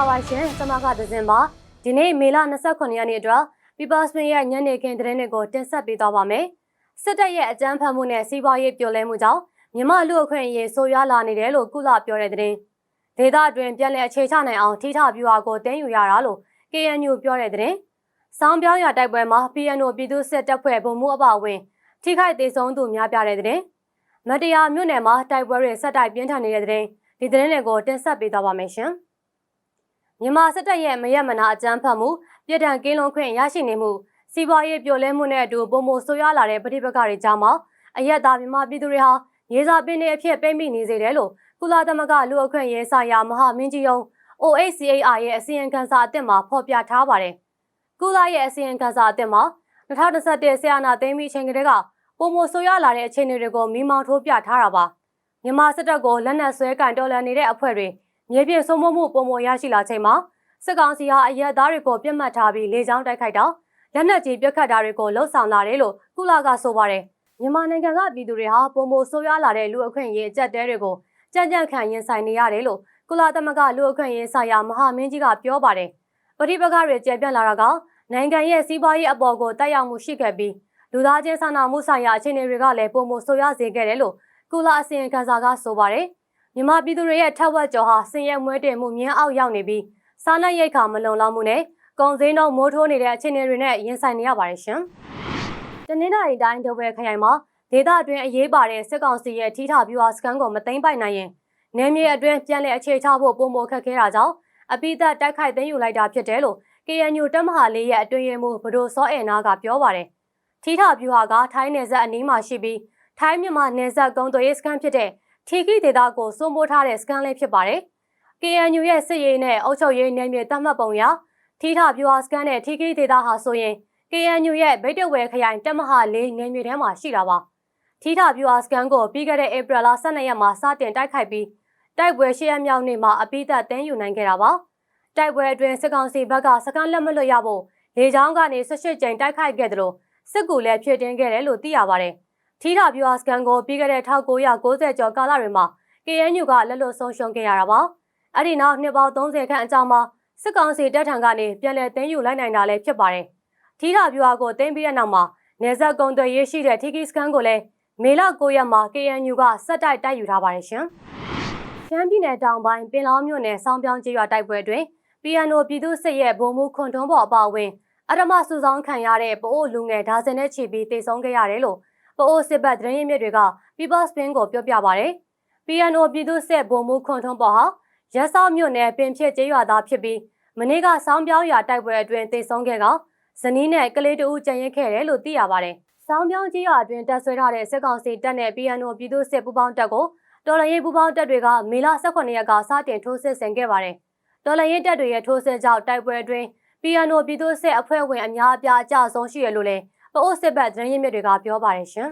္ဂလာပါရှင်ကျွန်မကဒဇင်ပါဒီနေ့မေလ29ရက်နေ့အတွက် People Spin ရဲ့ညနေခင်းသတင်းတွေကိုတင်ဆက်ပေးသွားပါမယ်စစ်တပ်ရဲ့အကြမ်းဖက်မှုနဲ့စီးပွားရေးပြိုလဲမှုကြောင့်မြန်မာလူအခွင့်အရေးဆိုးရွားလာနေတယ်လို့ကုလပြောတဲ့သတင်းဒေသအတွင်းပြည်내အခြေချနိုင်အောင်ထိထပြူဟာကိုတင်းယူရတာလို့ KNU ပြောတဲ့သတင်းစောင်းပြောင်းရတိုက်ပွဲမှာ PNO ပြည်သူစစ်တပ်ဖွဲ့ဗိုလ်မှူးအပါအဝင်ထိခိုက်ဒေဆုံးသူများပြတဲ့သတင်းမတရားမြို့နယ်မှာတိုက်ပွဲတွေဆက်တိုက်ပြင်းထန်နေတဲ့သတင်းဒီသတင်းတွေကိုတင်ဆက်ပေးသွားပါမယ်ရှင်။ မြန်မာစစ်တပ်ရဲ့မရက်မနာအကြမ်းဖက်မှုပြည်ထန်ကင်းလုံးခွင့်ရရှိနေမှုစီးပွားရေးပြိုလဲမှုနဲ့အတူပုံမဆိုးရွားလာတဲ့ပဋိပက္ခတွေကြားမှာအရက်သားမြန်မာပြည်သူတွေဟာရေစာပင်တွေအဖြစ်ပိတ်မိနေစေတယ်လို့ကုလသမဂ္ဂလူအခွင့်ရေးဆိုင်ရာမဟာမင်းကြီးယုံ OHCHR ရဲ့အစီရင်ခံစာအသစ်မှာဖော်ပြထားပါတယ်။ကုလရဲ့အစီရင်ခံစာအသစ်မှာ2021ဆရာနာသိမ်းပြီးချိန်ကတည်းကပုံမဆိုးရွားလာတဲ့အခြေအနေတွေကိုမိမောင်းထိုးပြထားတာပါ။မြန်မာစစ်တပ်ကိုလက်နက်ဆွဲကင်တော်လှန်နေတဲ့အဖွဲ့တွေ မြေပြင်စိုးမိုးမှုပုံမရရှိလာချိန်မှာစစ်ကောင်စီဟာအရက်သားတွေကိုပြစ်မှတ်ထားပြီးလေကြောင်းတိုက်ခိုက်တာလက်နက်ကြီးပြစ်ခတ်တာတွေကိုလှုံ့ဆော်လာတယ်လို့ကုလကဆိုပါတယ်။မြန်မာနိုင်ငံကပြည်သူတွေဟာပုံမဆိုးရွားလာတဲ့လူအခွင့်အရေးအကြက်တဲတွေကိုကြံ့ကြံ့ခံရင်ဆိုင်နေရတယ်လို့ကုလသမဂ္ဂလူအခွင့်အရေးဆိုင်ရာမဟာမင်းကြီးကပြောပါတယ်။ပဋိပက္ခတွေကျယ်ပြန့်လာတာကနိုင်ငံရဲ့စီးပွားရေးအပေါ်ကိုတက်ရောက်မှုရှိခဲ့ပြီးလူသားချင်းစာနာမှုဆိုင်ရာအခြေအနေတွေကလည်းပုံမဆိုးရွားစေခဲ့တယ်လို့ကုလအစီရင်ခံစာကဆိုပါတယ်။ မြန်မာပြည်သူတွေရဲ့ထက်ဝက်ကျော်ဟာဆင်းရဲမွဲတေမှုမြင်းအောက်ရောက်နေပြီးစားနပ်ရိက္ခာမလုံလောက်မှုနဲ့ကုန်စည်နှုန်းမိုးထိုးနေတဲ့အခြေအနေတွေနဲ့ရင်ဆိုင်နေရပါတယ်ရှင်။တနင်္လာရီတိုင်းဒုဘဲခရိုင်မှာဒေသအတွင်းအရေးပါတဲ့စစ်ကောင်စီရဲ့ထိထဗျူဟာစကန်ကိုမသိမ်းပိုက်နိုင်ရင်နယ်မြေအတွင်းပြန်လည်အခြေချဖို့ပုံမခက်ခဲတာကြောင့်အပိသက်တိုက်ခိုက်သိမ်းယူလိုက်တာဖြစ်တယ်လို့ KNU တပ်မဟာလေးရဲ့အတွင်းရင်မှုဘဒိုစောအဲနာကပြောပါတယ်။ထိထဗျူဟာကထိုင်းနယ်စပ်အနီးမှာရှိပြီးထိုင်းမြန်မာနယ်စပ်ကုန်းသွေးစကန်ဖြစ်တဲ့ ထီခိဒေသကိုစိုးမိုးထားတဲ့စကန်လေးဖြစ်ပါတယ်။ KNU ရဲ့စစ်ရေးနဲ့အုပ်ချုပ်ရေးနယ်မြေတတ်မှတ်ပုံရထိထဗျူဟာစကန်နဲ့ထီခိဒေသဟာဆိုရင် KNU ရဲ့ဗိတ်တဝဲခရိုင်တပ်မဟာလေးနယ်မြေထဲမှာရှိတာပါ။ထီထဗျူဟာစကန်ကိုပြီးခဲ့တဲ့ဧပြီလ12ရက်မှာစတင်တိုက်ခိုက်ပြီးတိုက်ပွဲရှေ့ရမြောက်နေ့မှာအပိသက်တင်းယူနိုင်ခဲ့တာပါ။တိုက်ပွဲအတွင်းစစ်ကောင်စီဘက်ကစကန်လက်မလွတ်ရဖို့လေကြောင်းကနေ18ကြိမ်တိုက်ခိုက်ခဲ့တယ်လို့စစ်ကူလည်းဖြစ်တင်းခဲ့တယ်လို့သိရပါတယ်။ ထီထဗျူဟာစကန်ကိုပြီးခဲ့တဲ့1990ကျော်ကာလတွေမှာ KNU ကလက်လွတ်ဆုံးရှုံးခဲ့ရတာပါ။အဲ့ဒီနောက်နှစ်ပေါင်း30ခန့်အကြာမှာစစ်ကောင်စီတပ်ထံကနေပြန်လည်သိမ်းယူလိုက်နိုင်တာလည်းဖြစ်ပါတယ်။ထီထဗျူဟာကိုသိမ်းပြီးတဲ့နောက်မှာနေဆက်ကုံတွေရရှိတဲ့ထီကီစကန်ကိုလည်းမေလ9ရက်မှာ KNU ကစက်တိုက်တိုက်ယူထားပါတယ်ရှင်။ရှမ်းပြည်နယ်တောင်ပိုင်းပင်လောင်းမြို့နယ်စောင်းပြောင်းကျေးရွာတိုက်ပွဲတွင် PNO ပြည်သူစစ်ရဲ့ဗိုလ်မှူးခွန်ထွန်းဘော်အပါအဝင်အရမစုဆောင်ခံရတဲ့ပအိုးလူငယ်ဒါဇင်နဲ့ချီပြီးတည်ဆုံးခဲ့ရတယ်လို့ ပအိုးစစ်ဘက်သတင်းရင်းမြစ်တွေက People Spin ကိုပြောပြပါရယ် PNO ပြည်သူစစ်ဗိုလ်မှူးခွန်ထွန်းဘော်ဟာရက်စောက်မြို့နယ်ပင်ဖြစ်ကျေးရွာသားဖြစ်ပြီးမနေ့ကစောင်းပြောင်းရွာတိုက်ပွဲအတွင်းတည်ဆုံးခဲ့ကဇနီးနဲ့ကလေးတဦးကြံရင်ခဲ့တယ်လို့သိရပါတယ်။စောင်းပြောင်းကျေးရွာအတွင်းတပ်ဆွဲထားတဲ့စစ်ကောင်စီတပ်နဲ့ PNO ပြည်သူစစ်ပူးပေါင်းတပ်ကိုတော်လှန်ရေးပူးပေါင်းတပ်တွေကမေလ18ရက်ကစတင်ထိုးစစ်ဆင်ခဲ့ပါတယ်။တော်လှန်ရေးတပ်တွေရဲ့ထိုးစစ်ကြောင့်တိုက်ပွဲအတွင်း PNO ပြည်သူစစ်အဖွဲ့ဝင်အများအပြားအကြဆုံးရှိရလို့လည်း ပအိုးစစ်ဘက်သတင်းရင်းမြစ်တွေကပြောပါတယ်ရှင်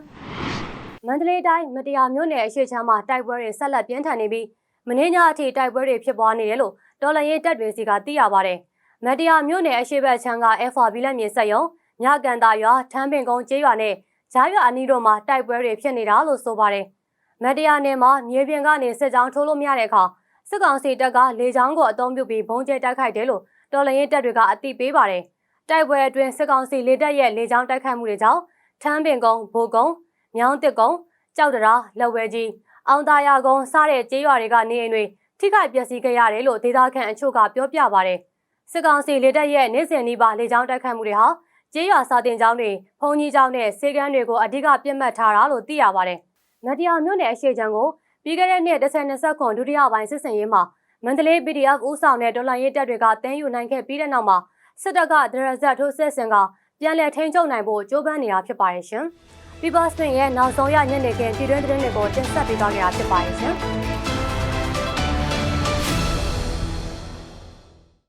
။မန္တလေးတိုင်းမတရားမြို့နယ်အရှိချမ်းမှာတိုက်ပွဲတွေဆက်လက်ပြင်းထန်နေပြီးမင်းညအထိတိုက်ပွဲတွေဖြစ်ပွားနေတယ်လို့တော်လှန်ရေးတပ်တွေစီကသိရပါတယ်။မတရားမြို့နယ်အရှိဘက်ချမ်းက FRB လက်မြေဆက်ယုံညကန်တာရွာထန်းပင်ကုန်းကျေးရွာနဲ့ဂျားရွာအနီးတို့မှာတိုက်ပွဲတွေဖြစ်နေတာလို့ဆိုပါတယ်။မတရားနယ်မှာမြေပြင်ကနေစစ်ကြောင်းထိုးလို့မရတဲ့အခါစစ်ကောင်စီတပ်ကလေကြောင်းကိုအုံပြုပြီးဘုံကျဲတိုက်ခိုက်တယ်လို့တော်လှန်ရေးတပ်တွေကအသိပေးပါတယ်။ တိုက်ပွဲအတွင်းစစ်ကောင်စီလေတပ်ရဲ့လေကြောင်းတိုက်ခိုက်မှုတွေကြောင့်ထန်းပင်ကုန်းဘိုကုန်းမြောင်းတစ်ကုန်းကြောက်တရာလက်ဝဲကြီးအောင်သာယာကုန်းစတဲ့ကျေးရွာတွေကနေအိမ်တွေထိခိုက်ပျက်စီးခဲ့ရတယ်လို့ဒေသခံအချို့ကပြောပြပါတယ်။စစ်ကောင်စီလေတပ်ရဲ့နေ့စဉ်နီးပါးလေကြောင်းတိုက်ခိုက်မှုတွေဟာကျေးရွာစာတင်ကျောင်းတွေဖုန်ကြီးကျောင်းနဲ့စေကန်းတွေကိုအဓိကပြစ်မှတ်ထားတာလို့သိရပါတယ်။မတရားမြို့နယ်အရှိချမ်းကိုပြီးခဲ့တဲ့နှစ်2020ခုဒုတိယပိုင်းစစ်စင်ရေးမှာမန္တလေး PDF ဦးဆောင်တဲ့ဒေါ်လာရေးတပ်တွေကတင်းယူနိုင်ခဲ့ပြီးတဲ့နောက်မှာ စစ်တပ်ကဒရဇတ်ထိုးစစ်ဆင်ကပြန်လည်ထိန်းချုပ်နိုင်ဖို့ကြိုးပမ်းနေတာဖြစ်ပါတယ်ရှင်။ People Spin ရဲ့နောက်ဆုံးရညနေခင်းပြည်တွင်းသတင်းတွေကိုတင်ဆက်ပေးသွားကြတာဖြစ်ပါတယ်ရှင်။